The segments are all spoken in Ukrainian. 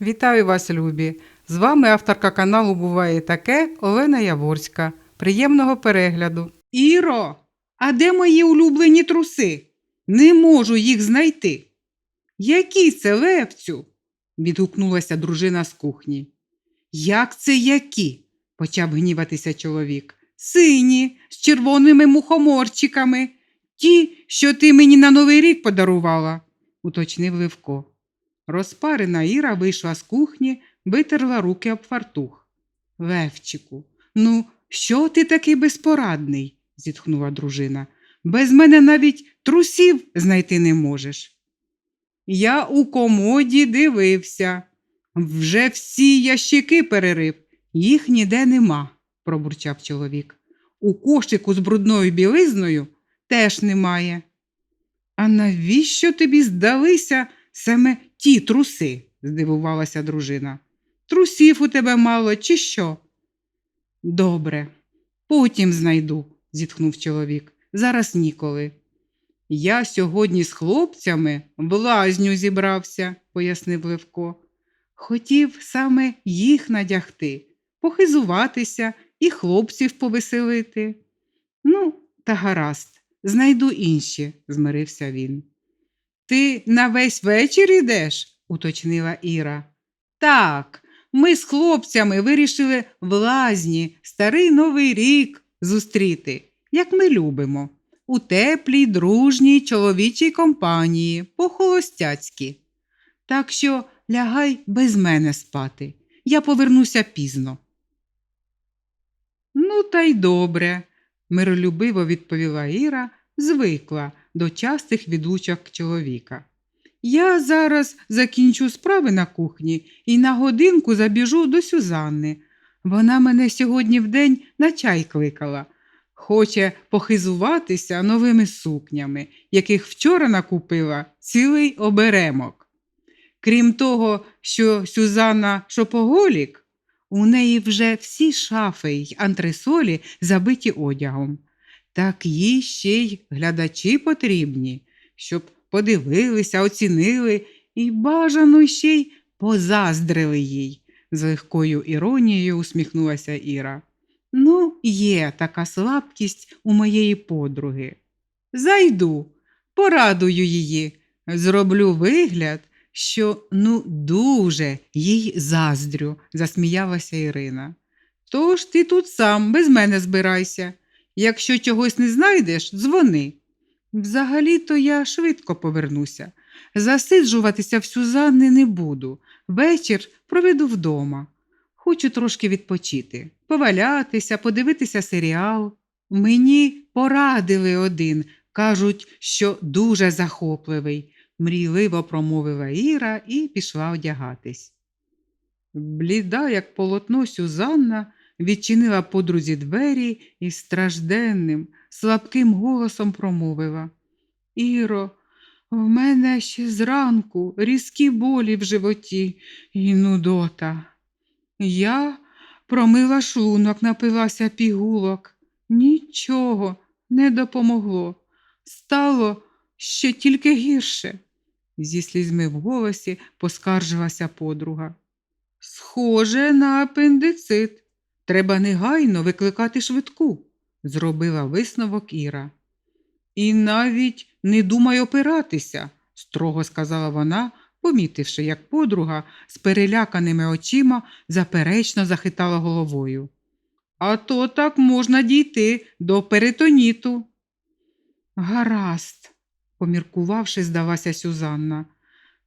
Вітаю вас, любі! З вами авторка каналу Буває таке Олена Яворська. Приємного перегляду. Іро, а де мої улюблені труси? Не можу їх знайти. Які це левцю? відгукнулася дружина з кухні. Як це які? почав гніватися чоловік. Сині, з червоними мухоморчиками. Ті, що ти мені на Новий рік подарувала, уточнив Левко. Розпарена Іра вийшла з кухні, витерла руки об фартух. Левчику, ну, що ти такий безпорадний? зітхнула дружина. Без мене навіть трусів знайти не можеш. Я у комоді дивився. Вже всі ящики перерив, їх ніде нема, пробурчав чоловік. У кошику з брудною білизною теж немає. А навіщо тобі здалися саме ті труси? здивувалася дружина. Трусів у тебе мало, чи що? Добре, потім знайду, зітхнув чоловік. Зараз ніколи. Я сьогодні з хлопцями в лазню зібрався, пояснив Левко. Хотів саме їх надягти, похизуватися і хлопців повеселити. Ну, та гаразд, знайду інші, змирився він. Ти на весь вечір йдеш? уточнила Іра. Так, ми з хлопцями вирішили в лазні старий новий рік зустріти, як ми любимо, у теплій, дружній чоловічій компанії, по-холостяцьки. Так що лягай без мене спати, я повернуся пізно. Ну, та й добре, миролюбиво відповіла Іра, звикла до частих відлучок чоловіка. Я зараз закінчу справи на кухні і на годинку забіжу до Сюзанни. Вона мене сьогодні вдень на чай кликала. Хоче похизуватися новими сукнями, яких вчора накупила цілий оберемок. Крім того, що Сюзанна шопоголік, у неї вже всі шафи й антресолі забиті одягом. Так їй ще й глядачі потрібні, щоб подивилися, оцінили і бажано ще й позаздрили їй, з легкою іронією усміхнулася Іра. Ну, є така слабкість у моєї подруги. Зайду, порадую її, зроблю вигляд, що ну дуже їй заздрю, засміялася Ірина. Тож ти тут сам без мене збирайся. Якщо чогось не знайдеш, дзвони. Взагалі-то я швидко повернуся. Засиджуватися в Сюзанни не буду. Вечір проведу вдома. Хочу трошки відпочити, повалятися, подивитися серіал. Мені порадили один, кажуть, що дуже захопливий, мрійливо промовила Іра і пішла одягатись. Бліда, як полотно Сюзанна, відчинила подрузі двері і стражденним, слабким голосом промовила. Іро, в мене ще зранку різкі болі в животі і нудота. Я промила шлунок, напилася пігулок. Нічого не допомогло. Стало ще тільки гірше. Зі слізьми в голосі поскаржилася подруга. Схоже на апендицит. Треба негайно викликати швидку, зробила висновок Іра. І навіть не думай опиратися, строго сказала вона, помітивши, як подруга з переляканими очима заперечно захитала головою. А то так можна дійти до перитоніту. Гаразд, поміркувавши, здалася Сюзанна.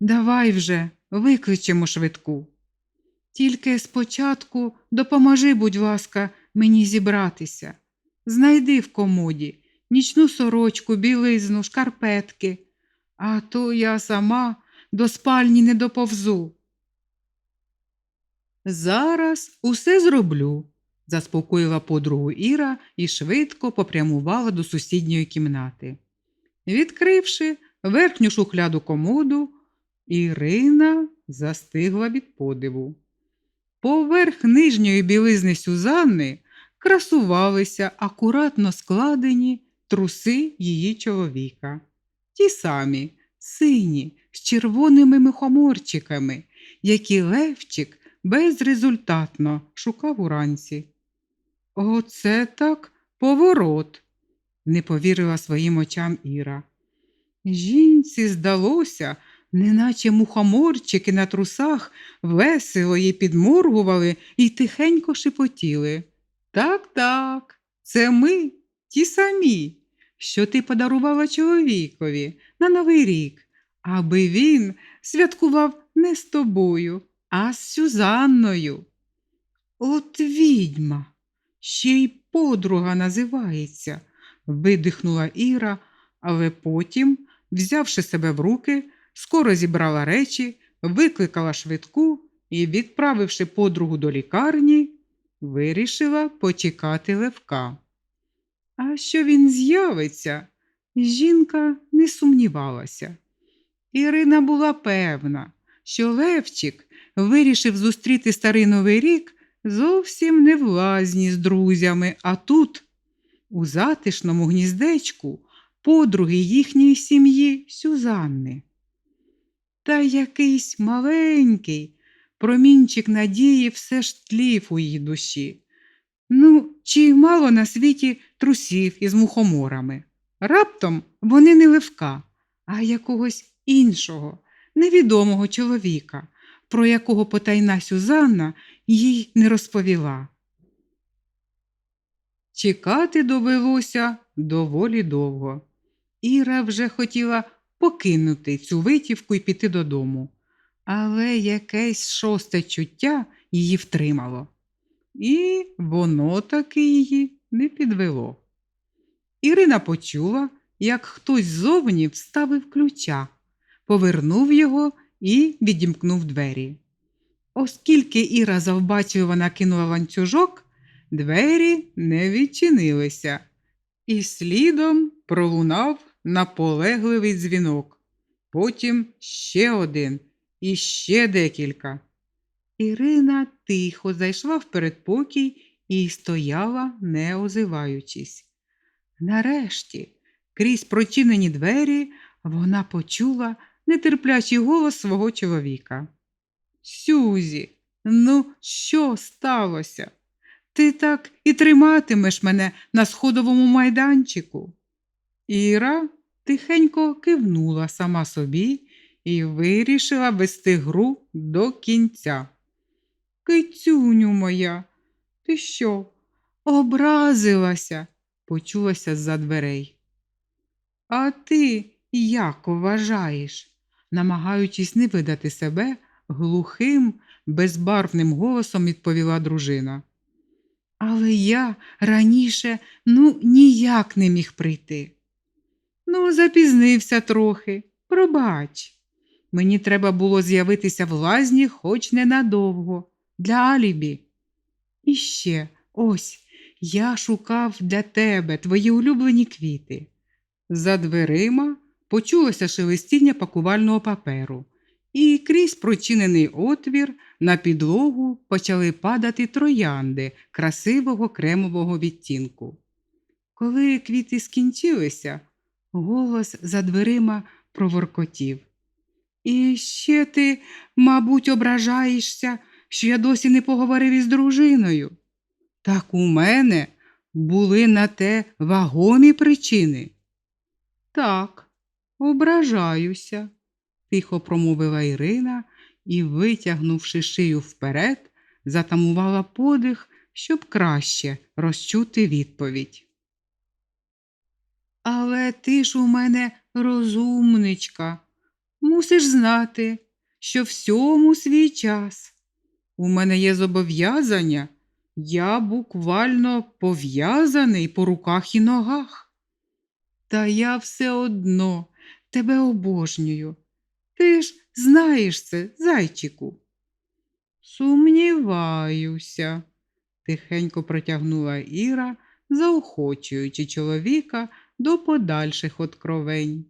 Давай вже викличемо швидку. Тільки спочатку допоможи, будь ласка, мені зібратися. Знайди в комоді нічну сорочку, білизну, шкарпетки, а то я сама до спальні не доповзу. Зараз усе зроблю, заспокоїла подругу Іра і швидко попрямувала до сусідньої кімнати. Відкривши верхню шухляду комоду, Ірина застигла від подиву. Поверх нижньої білизни Сюзанни красувалися акуратно складені труси її чоловіка. Ті самі, сині, з червоними мухоморчиками, які Левчик безрезультатно шукав уранці. Оце так поворот, не повірила своїм очам Іра. Жінці здалося, неначе мухоморчики на трусах весело їй підморгували і тихенько шепотіли. Так, так, це ми, ті самі, що ти подарувала чоловікові на Новий рік, аби він святкував не з тобою, а з Сюзанною. От відьма, ще й подруга називається, видихнула Іра, але потім, взявши себе в руки, скоро зібрала речі, викликала швидку і, відправивши подругу до лікарні, вирішила почекати Левка. А що він з'явиться, жінка не сумнівалася. Ірина була певна, що Левчик вирішив зустріти старий новий рік зовсім не в лазні з друзями, а тут, у затишному гніздечку, подруги їхньої сім'ї Сюзанни. Та якийсь маленький промінчик надії все ж тлів у її душі. Ну, чи мало на світі трусів із мухоморами? Раптом вони не левка, а якогось іншого, невідомого чоловіка, про якого потайна Сюзанна їй не розповіла. Чекати довелося доволі довго. Іра вже хотіла покинути цю витівку і піти додому, але якесь шосте чуття її втримало. І воно таки її не підвело. Ірина почула, як хтось ззовні вставив ключа, повернув його і відімкнув двері. Оскільки Іра завбачливо накинула ланцюжок, двері не відчинилися, і слідом пролунав наполегливий дзвінок. Потім ще один і ще декілька. Ірина тихо зайшла в передпокій і стояла, не озиваючись. Нарешті, крізь прочинені двері, вона почула нетерплячий голос свого чоловіка. Сюзі, ну що сталося? Ти так і триматимеш мене на сходовому майданчику. Іра тихенько кивнула сама собі і вирішила вести гру до кінця. Кицюню моя, ти що, образилася? почулося з-за дверей. А ти як вважаєш? намагаючись не видати себе, глухим, безбарвним голосом відповіла дружина. Але я раніше ну ніяк не міг прийти. Ну, запізнився трохи, пробач. Мені треба було з'явитися в лазні хоч ненадовго, для алібі. І ще ось я шукав для тебе твої улюблені квіти. За дверима почулося шелестіння пакувального паперу, і крізь прочинений отвір на підлогу почали падати троянди красивого кремового відтінку. Коли квіти скінчилися, голос за дверима проворкотів. І ще ти, мабуть, ображаєшся, що я досі не поговорив із дружиною. Так у мене були на те вагомі причини. Так, ображаюся, тихо промовила Ірина і, витягнувши шию вперед, затамувала подих, щоб краще розчути відповідь. Але ти ж у мене розумничка, мусиш знати, що всьому свій час. У мене є зобов'язання, я буквально пов'язаний по руках і ногах. Та я все одно тебе обожнюю. Ти ж знаєш це, зайчику. Сумніваюся, тихенько протягнула Іра, заохочуючи чоловіка до подальших откровень.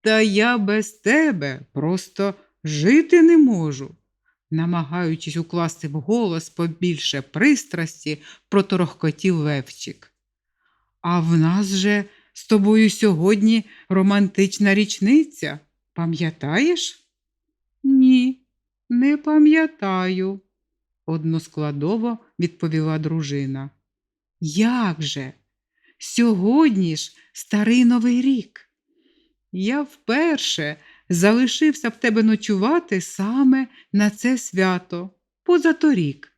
Та я без тебе просто жити не можу. Намагаючись укласти в голос побільше пристрасті, проторохкотів Левчик. А в нас же з тобою сьогодні романтична річниця, пам'ятаєш? Ні, Не пам'ятаю, односкладово відповіла дружина. Як же? Сьогодні ж старий новий рік. Я вперше залишився в тебе ночувати саме на це свято, позаторік.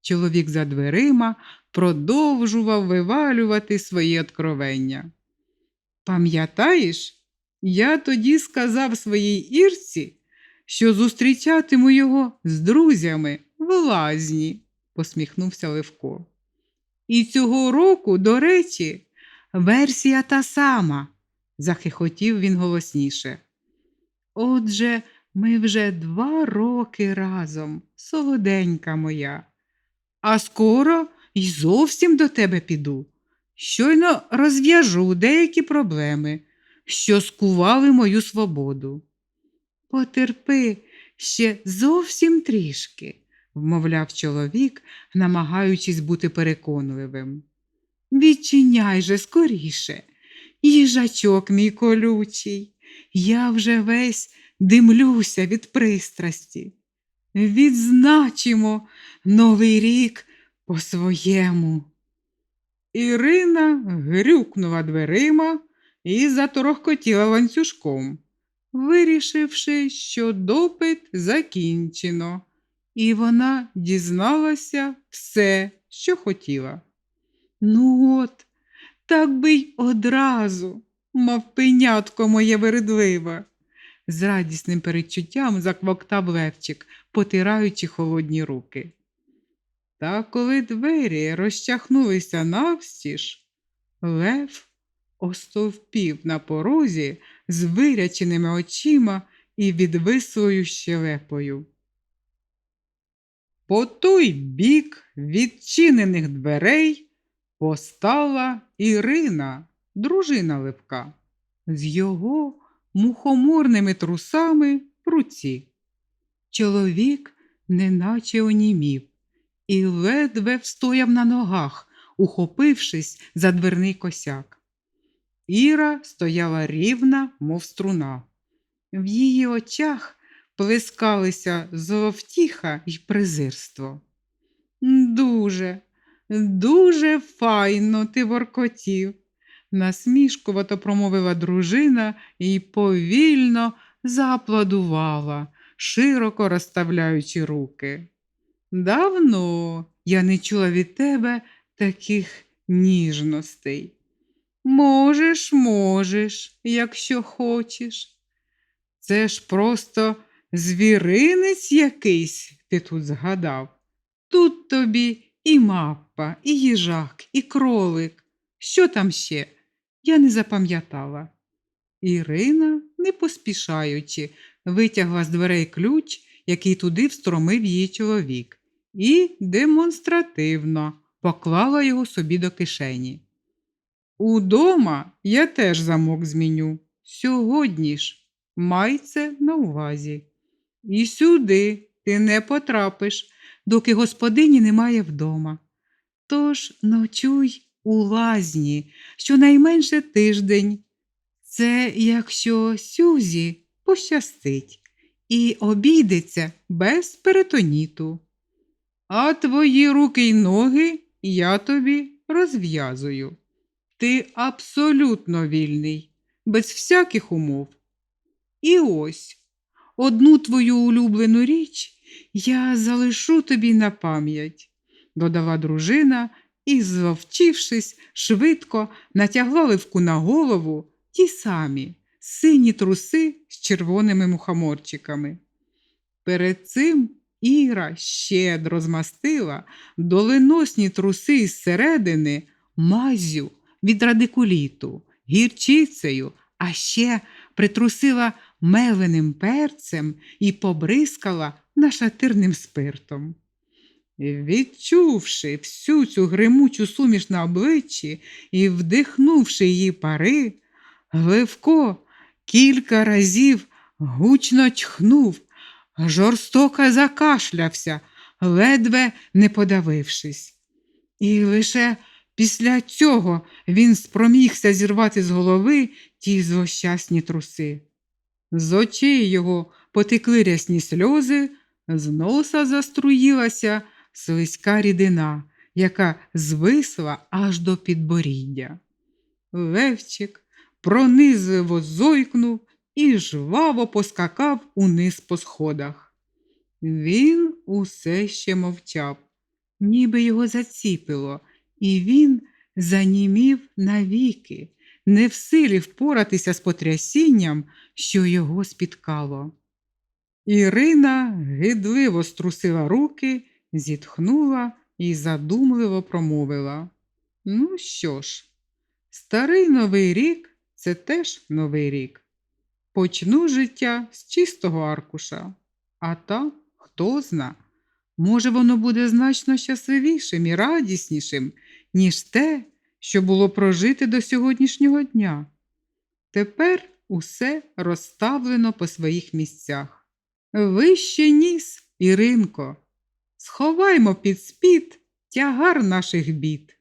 Чоловік за дверима продовжував вивалювати свої откровення. Пам'ятаєш, я тоді сказав своїй Ірці, що зустрічатиму його з друзями в лазні, посміхнувся Левко. І цього року, до речі, версія та сама, захихотів він голосніше. Отже, ми вже два роки разом, солоденька моя, а скоро й зовсім до тебе піду. Щойно розв'яжу деякі проблеми, що скували мою свободу. Потерпи ще зовсім трішки, вмовляв чоловік, намагаючись бути переконливим. Відчиняй же скоріше, їжачок мій колючий, я вже весь димлюся від пристрасті. Відзначимо новий рік по-своєму. Ірина грюкнула дверима і заторохкотіла ланцюжком, вирішивши, що допит закінчено, і вона дізналася все, що хотіла. Ну от, так би й одразу, мав пенятко моє вередливе. З радісним передчуттям заквоктав Левчик, потираючи холодні руки. Та коли двері розчахнулися навстіж, Лев остовпів на порозі з виряченими очима і відвислою щелепою. По той бік відчинених дверей постала Ірина, дружина Левка, з його мухоморними трусами в руці. Чоловік неначе онімів і ледве встояв на ногах, ухопившись за дверний косяк. Іра стояла рівна, мов струна. В її очах плескалися зловтіха й презирство. Дуже, дуже файно ти воркотів, насмішкувато промовила дружина і повільно зааплодувала, широко розставляючи руки. Давно я не чула від тебе таких ніжностей. Можеш, можеш, якщо хочеш. Це ж просто звіринець якийсь ти тут згадав. Тут тобі і мапа, і їжак, і кролик. Що там ще? Я не запам'ятала. Ірина, не поспішаючи, витягла з дверей ключ, який туди встромив її чоловік, і демонстративно поклала його собі до кишені. Удома я теж замок зміню. Сьогодні ж май це на увазі. І сюди ти не потрапиш, доки господині немає вдома. Тож ночуй у лазні щонайменше тиждень. Це якщо Сюзі пощастить і обійдеться без перитоніту. А твої руки й ноги я тобі розв'язую. Ти абсолютно вільний, без всяких умов. І ось одну твою улюблену річ я залишу тобі на пам'ять, додала дружина і, зловчившись, швидко натягла ливку на голову ті самі сині труси з червоними мухоморчиками. Перед цим Іра щедро змастила доленосні труси із середини мазю від радикуліту, гірчицею, а ще притрусила меленим перцем і побризкала нашатирним спиртом. Відчувши всю цю гримучу суміш на обличчі і вдихнувши її пари, Гливко кілька разів гучно чхнув, жорстоко закашлявся, ледве не подавившись. І лише після цього він спромігся зірвати з голови ті злощасні труси. З очей його потекли рясні сльози, З носа заструїлася слизька рідина, яка звисла аж до підборіддя. Левчик пронизливо зойкнув і жваво поскакав униз по сходах. Він усе ще мовчав, ніби його заціпило, і він занімів навіки, не в силі впоратися з потрясінням, що його спіткало. Ірина гидливо струсила руки, зітхнула і задумливо промовила. Ну що ж, старий новий рік це теж новий рік. Почну життя з чистого аркуша, а там хто зна. Може, воно буде значно щасливішим і радіснішим, ніж те, що було прожити до сьогоднішнього дня. Тепер усе розставлено по своїх місцях. Вище ніс, Іринко, сховаймо під спід тягар наших бід.